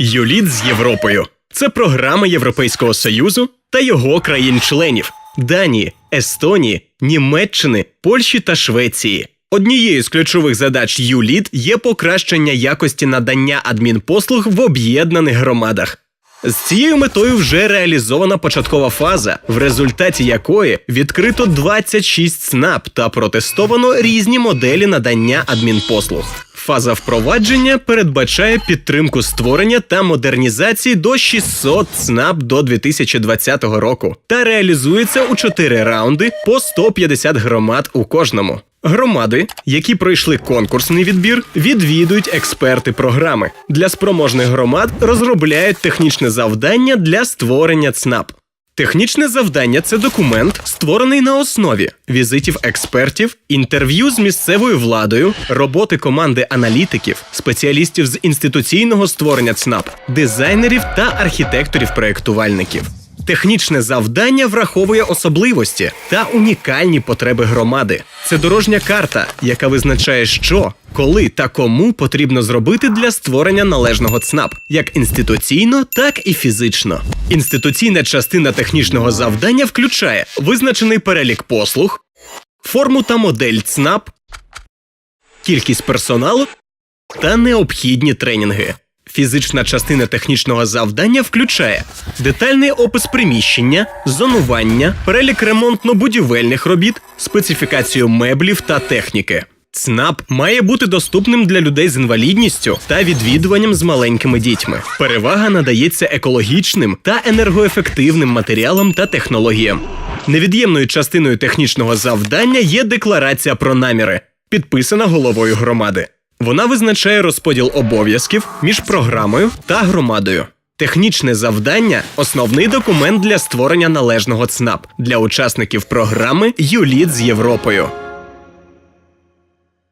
ЮЛІТ з Європою це програма Європейського Союзу та його країн-членів Данії, Естонії, Німеччини, Польщі та Швеції. Однією з ключових задач ЮЛІТ є покращення якості надання адмінпослуг в об'єднаних громадах. З цією метою вже реалізована початкова фаза, в результаті якої відкрито 26 ЦНАП та протестовано різні моделі надання адмінпослуг. Фаза впровадження передбачає підтримку створення та модернізації до 600 ЦНАП до 2020 року та реалізується у 4 раунди по 150 громад у кожному. Громади, які пройшли конкурсний відбір, відвідують експерти програми. Для спроможних громад розробляють технічне завдання для створення ЦНАП. Технічне завдання це документ, створений на основі візитів експертів, інтерв'ю з місцевою владою, роботи команди аналітиків, спеціалістів з інституційного створення ЦНАП, дизайнерів та архітекторів-проєктувальників. Технічне завдання враховує особливості та унікальні потреби громади. Це дорожня карта, яка визначає, що, коли та кому потрібно зробити для створення належного ЦНАП, як інституційно, так і фізично. Інституційна частина технічного завдання включає визначений перелік послуг, форму та модель ЦНАП, кількість персоналу та необхідні тренінги. Фізична частина технічного завдання включає детальний опис приміщення, зонування, перелік ремонтно-будівельних робіт, специфікацію меблів та техніки. ЦНАП має бути доступним для людей з інвалідністю та відвідуванням з маленькими дітьми. Перевага надається екологічним та енергоефективним матеріалам та технологіям. Невід'ємною частиною технічного завдання є декларація про наміри, підписана головою громади. Вона визначає розподіл обов'язків між програмою та громадою. Технічне завдання основний документ для створення належного ЦНАП для учасників програми ЮЛІТ з Європою.